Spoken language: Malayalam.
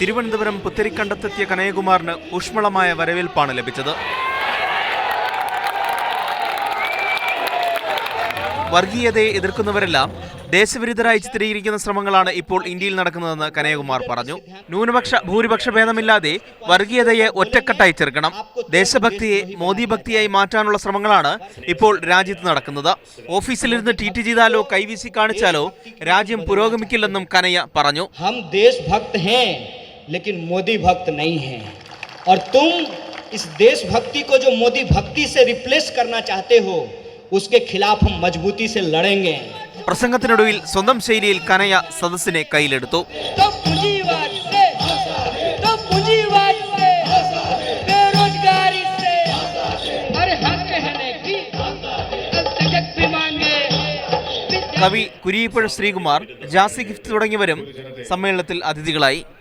തിരുവനന്തപുരം പുത്തരിക്കണ്ടത്തെത്തിയ കനയകുമാറിന് ഊഷ്മളമായ വരവേൽപ്പാണ് ലഭിച്ചത്. വർഗീയതയെ എതിർക്കുന്നവരെല്ലാം ദേശവിരുദ്ധരായി ചിത്രീകരിക്കുന്ന ശ്രമങ്ങളാണ് ഇപ്പോൾ ഇന്ത്യയിൽ നടക്കുന്നതെന്ന് കനയകുമാർ പറഞ്ഞു. ന്യൂനപക്ഷ ഭൂരിപക്ഷ ഭേദമില്ലാതെ വർഗീയതയെ ഒറ്റക്കെട്ടായി ചെറുക്കണം. ദേശഭക്തിയെ മോദി ഭക്തിയായി മാറ്റാനുള്ള ശ്രമങ്ങളാണ് ഇപ്പോൾ രാജ്യത്ത് നടക്കുന്നത്. ഓഫീസിലിരുന്ന് ട്വീറ്റ് ചെയ്താലോ കൈവീശി കാണിച്ചാലോ രാജ്യം പുരോഗമിക്കില്ലെന്നും കനയ്യ പറഞ്ഞു. लेकिन मोदी भक्त नहीं हैं और तुम इस देशभक्ति को जो मोदी भक्ति से रिप्लेस करना चाहते हो उसके खिलाफ हम मजबूती से लड़ेंगे പ്രസംഗത്തിനൊടുവിൽ സ്വന്തം ശൈലിയിൽ കനയ്യ സദസ്സിനെ കയ്യിലെടുത്തു तो पूंजीवाद से तो पूंजीवाद से बेरोजगारी से हर हक रहने की तजक भी मांगे കവി കുരിയിപ്പുഴ ശ്രീകുമാർ ജാസി ഗിഫ്റ്റ് തുടങ്ങിയവരും സമ്മേളനത്തിൽ അതിഥികളായി